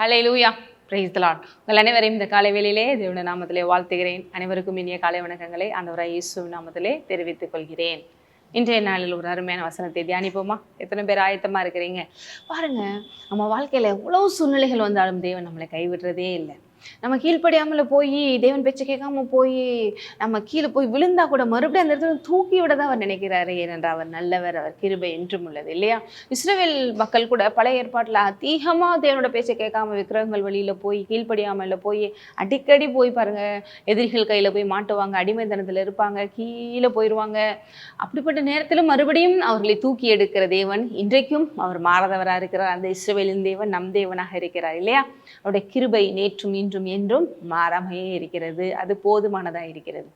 ஹலே லூயா பிரைஸ்தலான் உங்கள் அனைவரையும் இந்த காலை வேளையிலே தேவன நாமத்திலே வாழ்த்துகிறேன். அனைவருக்கும் இனிய காலை வணக்கங்களை ஆண்டவராய் இயேசு நாமத்திலே தெரிவித்துக் கொள்கிறேன். இன்றைய நாளில் ஒரு அருமையான வசனத்தை தியானிப்போமா? எத்தனை பேர் ஆயத்தமாக இருக்கிறீங்க? பாருங்க நம்ம வாழ்க்கையில் எவ்வளவு சூழ்நிலைகள் வந்தாலும் தேவன் நம்மளை கைவிடுறதே இல்லை. நம்ம கீழ்ப்படியாமல் போய் தேவன் பேச்சை கேட்காம போய் நம்ம கீழே போய் விழுந்தா கூட மறுபடியும் அந்த இடத்துல தூக்கி விட தான் அவர் நினைக்கிறாரு ஏனென்றால் அவர் நல்லவர் அவர் கிருபை என்றும் உள்ளது இல்லையா? இஸ்ரேல் மக்கள் கூட பழைய ஏற்பாட்டில் அதிகமாக தேவனோட பேச்சை கேட்காம விக்கிரகங்கள் வழியில் போய் கீழ்ப்படியாமல் போய் அடிக்கடி போய் பாருங்க எதிரிகள் கையில் போய் மாட்டுவாங்க அடிமைத்தனத்தில் இருப்பாங்க கீழே போயிடுவாங்க அப்படிப்பட்ட நேரத்திலும் மறுபடியும் அவர்களை தூக்கி எடுக்கிற தேவன் இன்றைக்கும் அவர் மாறாதவராக இருக்கிறார். அந்த இஸ்ரேலின் தேவன் நம் தேவனாக இருக்கிறார் இல்லையா? அவருடைய கிருபை நேற்றும் இன்றும் என்றும் மாறாமையே இருக்கிறது. அது போதுமானதாக இருக்கிறது.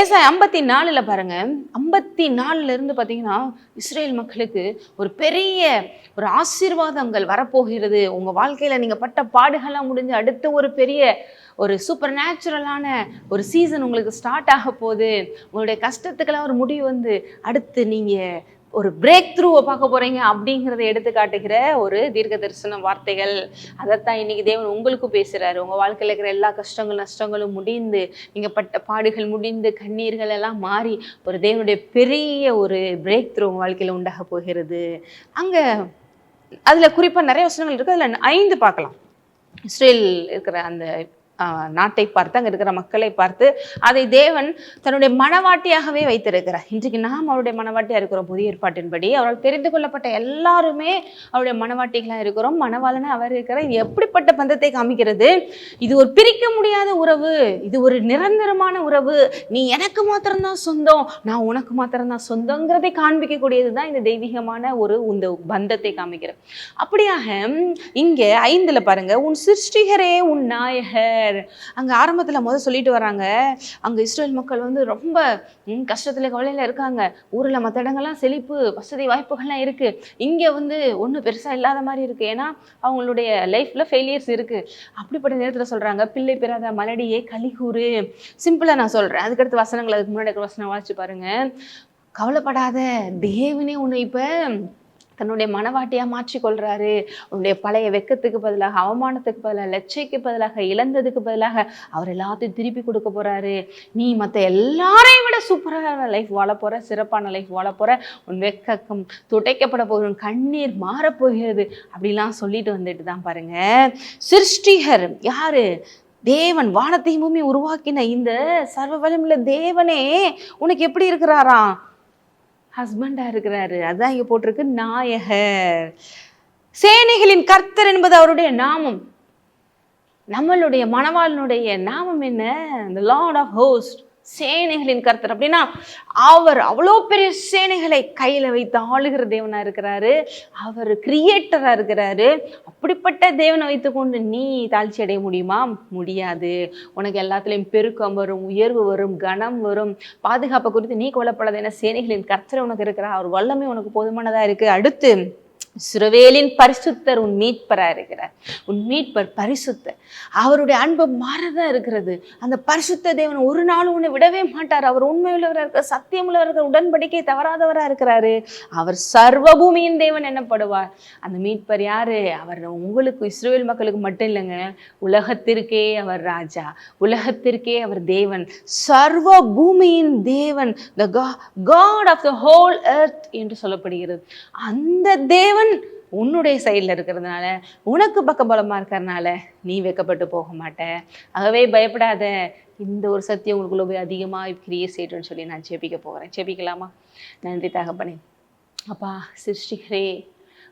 ஏசாய் ஐம்பத்தி நாலில் பாருங்க. ஐம்பத்தி நாலுல இருந்து பார்த்தீங்கன்னா இஸ்ரேல் மக்களுக்கு ஒரு பெரிய ஒரு ஆசீர்வாதங்கள் வரப்போகிறது. உங்கள் வாழ்க்கையில் நீங்கள் பட்ட பாடுகள்லாம் முடிஞ்சு அடுத்து ஒரு பெரிய ஒரு சூப்பர் நேச்சுரலான ஒரு சீசன் உங்களுக்கு ஸ்டார்ட் ஆக போகுது. உங்களுடைய கஷ்டத்துக்கெல்லாம் ஒரு முடிவு வந்து அடுத்து நீங்கள் ஒரு பிரேக் த்ரூவை பார்க்க போறீங்க அப்படிங்கிறத எடுத்து காட்டுகிற ஒரு தீர்க்க தரிசன வார்த்தைகள். அதைத்தான் இன்னைக்கு தேவன் உங்களுக்கும் பேசுறாரு. உங்க வாழ்க்கையில் இருக்கிற எல்லா கஷ்டங்கள் நஷ்டங்களும் முடிந்து நீங்க பட்ட பாடுகள் முடிந்து கண்ணீர்கள் எல்லாம் மாறி ஒரு தேவனுடைய பெரிய ஒரு பிரேக் த்ரூ உங்க வாழ்க்கையில் உண்டாக போகிறது. அங்க அதுல குறிப்பா நிறைய வசனங்கள் இருக்கு. அதுல ஐந்து பார்க்கலாம். இஸ்ரேல் இருக்கிற அந்த நாட்டை பார்த்து அங்கே இருக்கிற மக்களை பார்த்து அதை தேவன் தன்னுடைய மனவாட்டியாகவே வைத்திருக்கிறார். இன்றைக்கு நாம் அவருடைய மனவாட்டியாக இருக்கிறோம். புதிய ஏற்பாட்டின்படி அவரால் தெரிந்து கொள்ளப்பட்ட எல்லாருமே அவருடைய மனவாட்டிகளாக இருக்கிறோம். மனவாளனா அவர் இருக்கிறார். இது எப்படிப்பட்ட பந்தத்தை காமிக்கிறது? இது ஒரு பிரிக்க முடியாத உறவு. இது ஒரு நிரந்தரமான உறவு. நீ எனக்கு மாத்திரம்தான் சொந்தம் நான் உனக்கு மாத்திரம்தான் சொந்தங்கிறதை காண்பிக்கக்கூடியது தான் இந்த தெய்வீகமான ஒரு இந்த பந்தத்தை காமிக்கிறது. அப்படியாக இங்கே ஐந்தில் பாருங்க. உன் சிருஷ்டிகரே உன் நாயகர். அங்கே ஆரம்பத்தில் முதல் சொல்லிட்டு வராங்க அங்கே இஸ்ரேல் மக்கள் வந்து ரொம்ப கஷ்டத்தில் கவலையில் இருக்காங்க. ஊரில் மற்ற இடங்கள்லாம் செழிப்பு வசதி வாய்ப்புகள்லாம் இருக்குது இங்கே வந்து ஒன்றும் பெருசாக இல்லாத மாதிரி இருக்குது ஏன்னா அவங்களுடைய லைஃப்பில் ஃபெயிலியர்ஸ் இருக்குது அப்படிப்பட்ட நேரத்தில் சொல்கிறாங்க பிள்ளை பெறாத மலடியே கலிகூறு சிம்பிளாக நான் சொல்கிறேன் அதுக்கடுத்து வசனங்கள் அதுக்கு முன்னாடி இருக்கிற வசனம் வாசிச்சு பாருங்கள் கவலைப்படாத தேவனே உன்னை இப்போ தன்னுடைய மனவாட்டியாக மாற்றிக்கொள்கிறாரு உன்னுடைய பழைய வெக்கத்துக்கு பதிலாக அவமானத்துக்கு பதிலாக லட்சைக்கு பதிலாக இழந்ததுக்கு பதிலாக அவர் எல்லாத்தையும் திருப்பி கொடுக்க போகிறாரு நீ மற்ற எல்லாரையும் விட சூப்பரான லைஃப் வாழ போகிற சிறப்பான லைஃப் வாழ போற உன் வெக்கம் துடைக்கப்பட போகிற உன் கண்ணீர் மாறப்போகிறது அப்படிலாம் சொல்லிட்டு வந்துட்டு தான் பாருங்க. சிருஷ்டிகர் யார்? தேவன் வானத்தையும் பூமி உருவாக்கின இந்த சர்வ வலிமுள்ள தேவனே உனக்கு எப்படி இருக்கிறாராம்? ஹஸ்பண்டா இருக்கிறாரு. அதான் இங்க போட்டிருக்கு நாயகர். சேனைகளின் கர்த்தர் என்பது அவருடைய நாமம். நம்மளுடைய மணவாளனுடைய நாமம் என்ன? The லார்ட் ஆஃப் ஹோஸ்ட் சேனைகளின் கர்த்தர் அப்படின்னா அவர் அவ்வளோ பெரிய சேனைகளை கையில் வைத்து ஆளுகிற தேவனாக இருக்கிறாரு. அவர் கிரியேட்டராக இருக்கிறாரு. அப்படிப்பட்ட தேவனை வைத்துக்கொண்டு நீ தாழ்ச்சி அடைய முடியுமா? முடியாது. உனக்கு எல்லாத்துலேயும் பெருக்கம் வரும் உயர்வு வரும் கனம் வரும். பாதுகாப்பை குறித்து நீ கொல்லப்படாத ஏன்னா சேனைகளின் கர்த்தரை உனக்கு இருக்கிறா அவர் வல்லமை உனக்கு போதுமானதாக இருக்குது அடுத்து சுரவேலின் பரிசுத்தர் உன் மீட்பரா இருக்கிறார். உன் மீட்பர் பரிசுத்தர். அவருடைய அன்பு மாறதான் இருக்கிறது. அந்த பரிசுத்த தேவன் ஒரு நாளும் உன்னை விடவே மாட்டார். அவர் உண்மையுள்ளவராக இருக்கிற சத்தியமுள்ளவராக இருக்கிற உடன்படிக்கை தவறாதவரா இருக்கிறாரு. அவர் சர்வ பூமியின் தேவன் என்னப்படுவார். அந்த மீட்பர் யாரு? அவர் உங்களுக்கு இஸ்ரேல் மக்களுக்கு மட்டும் இல்லைங்க. உலகத்திற்கே அவர் ராஜா. உலகத்திற்கே அவர் தேவன். சர்வ பூமியின் தேவன் the God of the whole earth என்று சொல்லப்படுகிறது. அந்த தேவன் உன்னுடைய சைடில் இருக்கிறதுனால உனக்கு பக்கபலமாக இருக்கிறதுனால நீ வெக்கப்பட்டு போக மாட்ட. ஆகவே பயப்படாத. இந்த ஒரு சத்தியம் உங்களுக்குள்ள போய் அதிகமாக கிரியே செய்யட்டும்னு சொல்லி நான் ஜெபிக்க போகிறேன் ஜெபிக்கலாமா? நன்றி தகப்பனே. அப்பா சிருஷ்டிகரே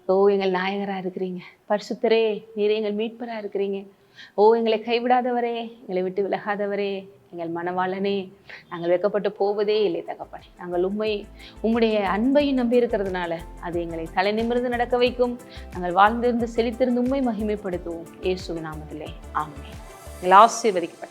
ஓ எங்கள் நாயகராக இருக்கிறீங்க. பரிசுத்தரே நீரே எங்கள் மீட்பராக இருக்கிறீங்க. ஓ எங்களை கைவிடாதவரே எங்களை விட்டு விலகாதவரே எங்கள் மனவாளனே நாங்கள் வெக்கப்பட்டு போவதே இல்லை தகப்பனே. நாங்கள் உண்மை உம்முடைய அன்பையும் நம்பி இருக்கிறதுனால அது எங்களை தலை நிமிர்ந்து நடக்க வைக்கும். நாங்கள் வாழ்ந்திருந்து செழித்திருந்து உண்மை மகிமைப்படுத்துவோம். இயேசுவின் நாமத்திலே. ஆமே எங்கள் ஆசீர்வதிக்கப்பட்ட